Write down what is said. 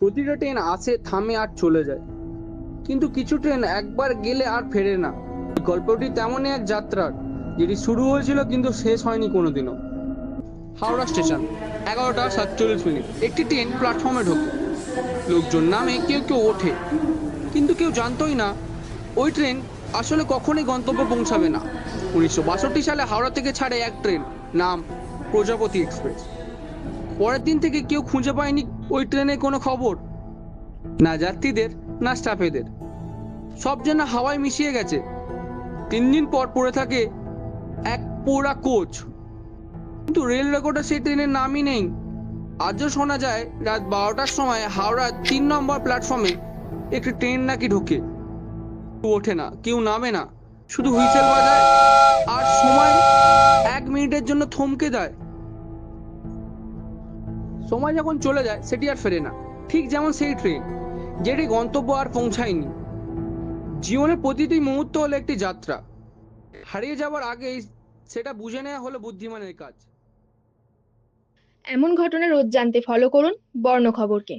প্রতিটা ট্রেন আসে, থামে আর চলে যায়। কিন্তু কিছু ট্রেন একবার গেলে আর ফেরে না। গল্পটি তেমনই এক যাত্রার, যেটি শুরু হয়েছিল কিন্তু শেষ হয়নি কোনোদিনও। হাওড়া স্টেশন, এগারোটা সাতচল্লিশ মিনিট। একটি ট্রেন প্ল্যাটফর্মে ঢোকে। লোকজন নামে, কেউ কেউ ওঠে। কিন্তু কেউ জানতোই না, ওই ট্রেন আসলে কখনোই গন্তব্যে পৌঁছাবে না। উনিশশো বাষট্টি সালে হাওড়া থেকে ছাড়ে এক ট্রেন, নাম প্রজাপতি এক্সপ্রেস। পরের দিন থেকে কেউ খুঁজে পায়নি ওই ট্রেনের কোনো খবর। না যাত্রীদের, না স্টাফেদের। সব যেন হাওয়ায় মিশিয়ে গেছে। তিন দিন পর পড়ে থাকে এক পোড়া কোচ। কিন্তু রেল রেকর্ডে সেই ট্রেনের নামই নেই। আজও শোনা যায়, রাত বারোটার সময় হাওড়ার তিন নম্বর প্ল্যাটফর্মে একটি ট্রেন নাকি ঢোকে। ওঠে না, কেউ নামে না। শুধু হুইসেল বাজায় আর সময় এক মিনিটের জন্য থমকে দেয় সময় যখন চলে যায়, সেটি আর ফেরে না। ঠিক যেমন সেই ট্রেন যেটি গন্তব্য আর পৌঁছায়নি। জীবনের প্রতিটি মুহূর্ত হলো একটি যাত্রা। হারিয়ে যাওয়ার আগেই সেটা বুঝে নেওয়া হলো বুদ্ধিমানের কাজ। এমন ঘটনা রোজ জানতে ফলো করুন বর্ণ খবরকে